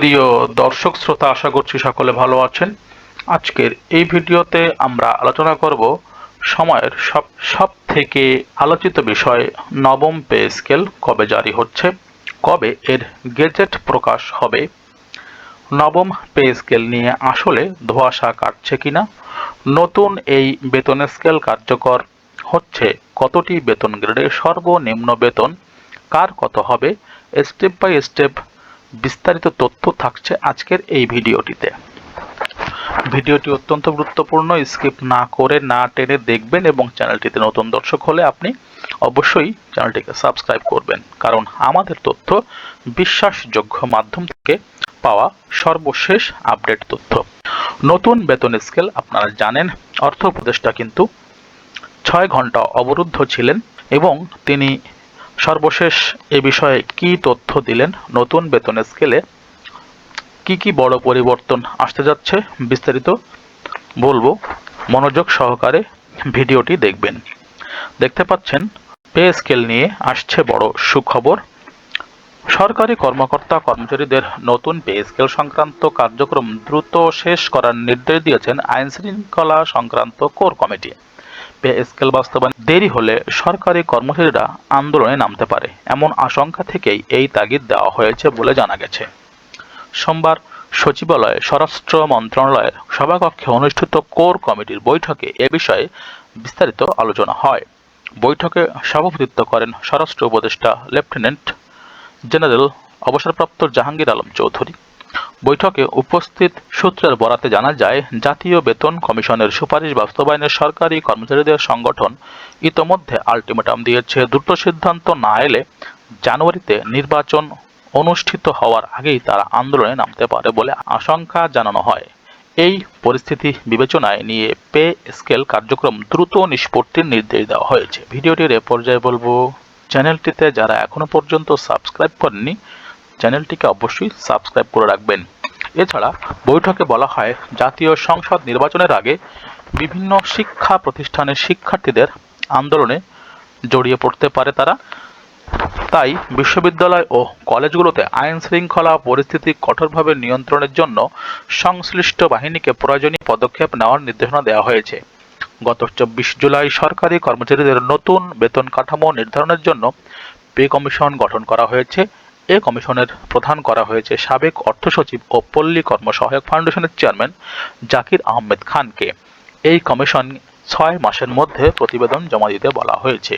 প্রিয় দর্শক শ্রোতা, আশা করছি সকলে ভালো আছেন। আজকের এই ভিডিওতে আমরা আলোচনা করব সময়ের সব সব থেকে আলোচিত বিষয় নবম পে স্কেল কবে জারি হচ্ছে, কবে এর গেজেট প্রকাশ হবে, নবম পে স্কেল নিয়ে আসলে ধোঁয়াশা কাটছে কিনা, নতুন এই বেতন স্কেল কার্যকর হচ্ছে কতটি বেতন গ্রেডে সর্বনিম্ন বেতন, কার কত হবে স্টেপ বাই স্টেপ বিস্তারিত তথ্য থাকছে আজকের এই ভিডিওটিতে। ভিডিওটি অত্যন্ত গুরুত্বপূর্ণ, স্কিপ না করে না টেনে দেখবেন এবং চ্যানেলটিতে নতুন দর্শক হলে আপনি অবশ্যই চ্যানেলটিকে সাবস্ক্রাইব করবেন, কারণ আমাদের তথ্য বিশ্বাসযোগ্য মাধ্যম থেকে পাওয়া সর্বশেষ আপডেট তথ্য। নতুন বেতন স্কেল, আপনারা জানেন, অর্থ উপদেষ্টা কিন্তু ছয় ঘণ্টা অবরুদ্ধ ছিলেন এবং তিনি সর্বশেষ এ বিষয়ে কি তথ্য দিলেন নতুন বেতন স্কেলে? কি কি বড় পরিবর্তন আসতে যাচ্ছে? বিস্তারিত বলব। মনোযোগ সহকারে ভিডিওটি দেখবেন। দেখতে পাচ্ছেন, পে স্কেল নিয়ে আসছে বড় সুখবর। সরকারি কর্মকর্তা কর্মচারীদের নতুন পে স্কেল সংক্রান্ত কার্যক্রম দ্রুত শেষ করার নির্দেশ দিয়েছেন আইন শৃঙ্খলা সংক্রান্ত কোর কমিটি। পে স্কেল বাস্তবায়ন দেরি হলে সরকারি কর্মচারীরা আন্দোলনে নামতে পারে, এমন আশঙ্কা থেকেই এই তাগিদ দেওয়া হয়েছে বলে জানা গেছে। সোমবার সচিবালয়ে স্বরাষ্ট্র মন্ত্রণালয়ের সভাকক্ষে অনুষ্ঠিত কোর কমিটির বৈঠকে এ বিষয়ে বিস্তারিত আলোচনা হয়। বৈঠকে সভাপতিত্ব করেন স্বরাষ্ট্র উপদেষ্টা লেফটেন্যান্ট জেনারেল অবসরপ্রাপ্ত জাহাঙ্গীর আলম চৌধুরী। বৈঠকে উপস্থিত সূত্রের বরাতে জানা যায়, জাতীয় বেতন কমিশনের সুপারিশ বাস্তবায়নে সরকারি কর্মচারীদের সংগঠন ইতোমধ্যে আলটিমেটাম দিয়েছে। দ্রুত সিদ্ধান্ত না এলে জানুয়ারিতে নির্বাচন অনুষ্ঠিত হওয়ার আগেই তারা আন্দোলনে নামতে পারে বলে আশঙ্কা জানানো হয়। এই পরিস্থিতি বিবেচনায় নিয়ে পে স্কেল কার্যক্রম দ্রুত নিষ্পত্তির নির্দেশ দেওয়া হয়েছে। ভিডিওটির এ পর্যায়ে বলব, চ্যানেলটিতে যারা এখনও পর্যন্ত সাবস্ক্রাইব করেননি চ্যানেলটিকে অবশ্যই সাবস্ক্রাইব করে রাখবেন। এছাড়া বৈঠকে বলা হয়, জাতীয় সংসদ নির্বাচনের আগে বিভিন্ন শিক্ষা প্রতিষ্ঠানের শিক্ষার্থীদের আন্দোলনে জড়িয়ে পড়তে পারে তারা। তাই বিশ্ববিদ্যালয় ও কলেজগুলোতে আইন শৃঙ্খলা পরিস্থিতি কঠোরভাবে নিয়ন্ত্রণের জন্য সংশ্লিষ্ট বাহিনীকে প্রয়োজনীয় পদক্ষেপ নেওয়ার নির্দেশনা দেওয়া হয়েছে। গত চব্বিশ জুলাই সরকারি কর্মচারীদের নতুন বেতন কাঠামো নির্ধারণের জন্য পে কমিশন গঠন করা হয়েছে। এ কমিশনের প্রধান করা হয়েছে সাবেক অর্থ সচিব ও পল্লী কর্মসহায়ক ফাউন্ডেশনের চেয়ারম্যান জাকির আহমেদ খানকে। এই কমিশন ছয় মাসের মধ্যে প্রতিবেদন জমা দিতে বলা হয়েছে।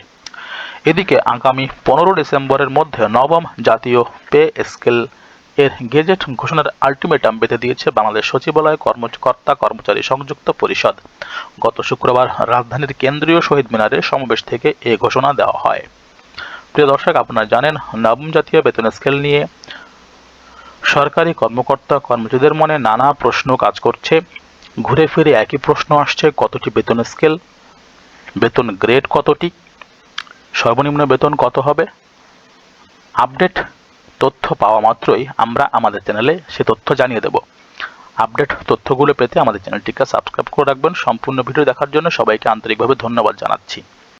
এদিকে আগামী পনেরো ডিসেম্বরের মধ্যে নবম জাতীয় পে স্কেল এর গেজেট ঘোষণার আলটিমেটাম বেঁধে দিয়েছে বাংলাদেশ সচিবালয় কর্মকর্তা কর্মচারী সংযুক্ত পরিষদ। গত শুক্রবার রাজধানীর কেন্দ্রীয় শহীদ মিনারে সমাবেশ থেকে এ ঘোষণা দেওয়া হয়। প্রিয় দর্শক, আপনারা জানেন, নবম জাতীয় বেতন স্কেল নিয়ে সরকারি কর্মকর্তা কর্মচারীদের মনে নানা প্রশ্ন কাজ করছে। ঘুরে ফিরে একই প্রশ্ন আসছে, কতটি বেতন স্কেল? বেতন গ্রেড কতটি? সর্বনিম্ন বেতন কত হবে? আপডেট তথ্য পাওয়া মাত্রই আমরা আমাদের চ্যানেলে সে তথ্য জানিয়ে দেব। আপডেট তথ্যগুলো পেতে আমাদের চ্যানেলটিকে সাবস্ক্রাইব করে রাখবেন। সম্পূর্ণ ভিডিও দেখার জন্য সবাইকে আন্তরিকভাবে ধন্যবাদ জানাচ্ছি।